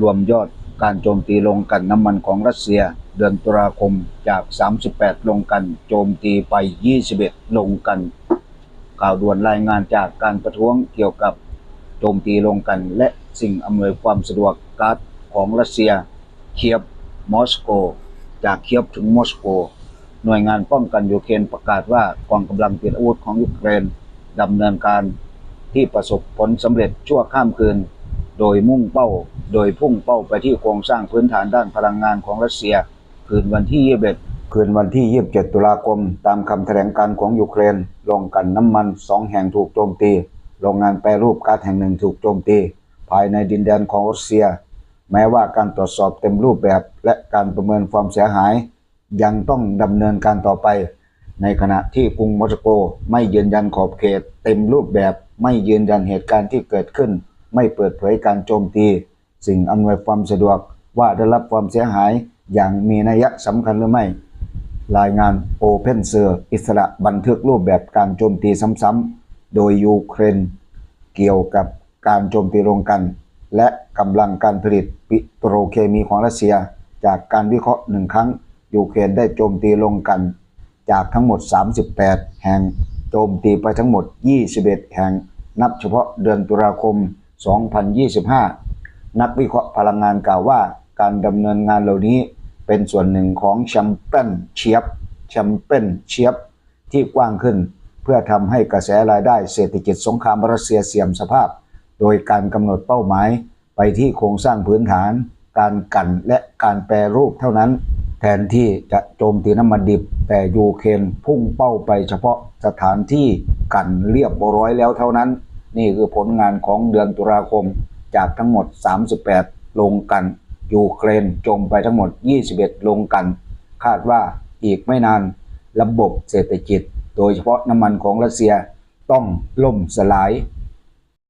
รวมยอดการโจมตีลงกันน้ำมันของรัสเซีย เดือนตุลาคมจาก 38 ลงกันโจมตีไป 21 ลงกัน ข่าวด่วนรายงานจากการประท้วงเกี่ยวกับโจมตีลงกัน และสิ่งอำนวยความสะดวกกาซของรัสเซีย เคียบมอสโก จากเคียบถึงมอสโก หน่วยงานป้องกันยูเครนประกาศว่ากองกำลังติดอาวุธของยูเครนดำเนินการที่ประสบผลสำเร็จชั่วข้ามคืน โดยมุ่งเป้า โดยพุ่งเป้าไปที่โครงสร้างพื้นฐานด้านพลังงานของรัสเซีย คืนวันที่ 21 คืนวันที่ 27 ตุลาคม ตามคำแถลงการของยูเครนโรงกันน้ำมันสองแห่งถูกโจมตี โรงงานแปรรูปก๊าซแห่งหนึ่งถูกโจมตี ภายในดินแดนของรัสเซีย แม้ว่าการตรวจสอบเต็มรูปแบบและการประเมินความเสียหาย ยังต้องดำเนินการต่อไป ในขณะที่กรุงมอสโกไม่ยืนยันขอบเขต เต็มรูปแบบไม่ยืนยันเหตุการณ์ที่เกิดขึ้น ไม่เปิดเผยการโจมตี สิ่งอำนวยความสะดวกว่าได้รับความเสียหายอย่างมีนัยสำคัญหรือไม่ รายงาน Open s o u r อิสระบันทึกรูปแบบการโจมตีซ้ำๆ โดยยูเครนเกี่ยวกับการโจมตีโรงกัน และกำลังการผลิตปิโตรเคมีของรัสเซีย จากการวิเคราะห์หนึ่งครั้งยูเครนได้โจมตีโรงกัน จากทั้งหมด 38 แห่งโจมตีไปทั้งหมด 21 แห่ง นับเฉพาะเดือนตุลาคม 2025 นักวิเคราะห์พลังงานกล่าวว่า การดำเนินงานเหล่านี้เป็นส่วนหนึ่งของแชมเปี้ยนเชียบแชมเปี้ยนเชียบที่กว้างขึ้น เพื่อทำให้กระแสรายได้เศรษฐกิจสงครามรัสเซียเสื่อมสภาพ โดยการกำหนดเป้าหมาย ไปที่โครงสร้างพื้นฐาน การกันและการแปรรูปเท่านั้น แทนที่จะโจมตีน้ำมันดิบ แต่ยูเครนพุ่งเป้าไปเฉพาะสถานที่กันเรียบร้อยแล้วเท่านั้น นี่คือผลงานของเดือนตุลาคม จากทั้งหมด 38 โรงกันยูเครนจมไปทั้งหมด 21 โรงกัน คาดว่าอีกไม่นานระบบเศรษฐกิจ โดยเฉพาะน้ำมันของรัสเซียต้องล่มสลาย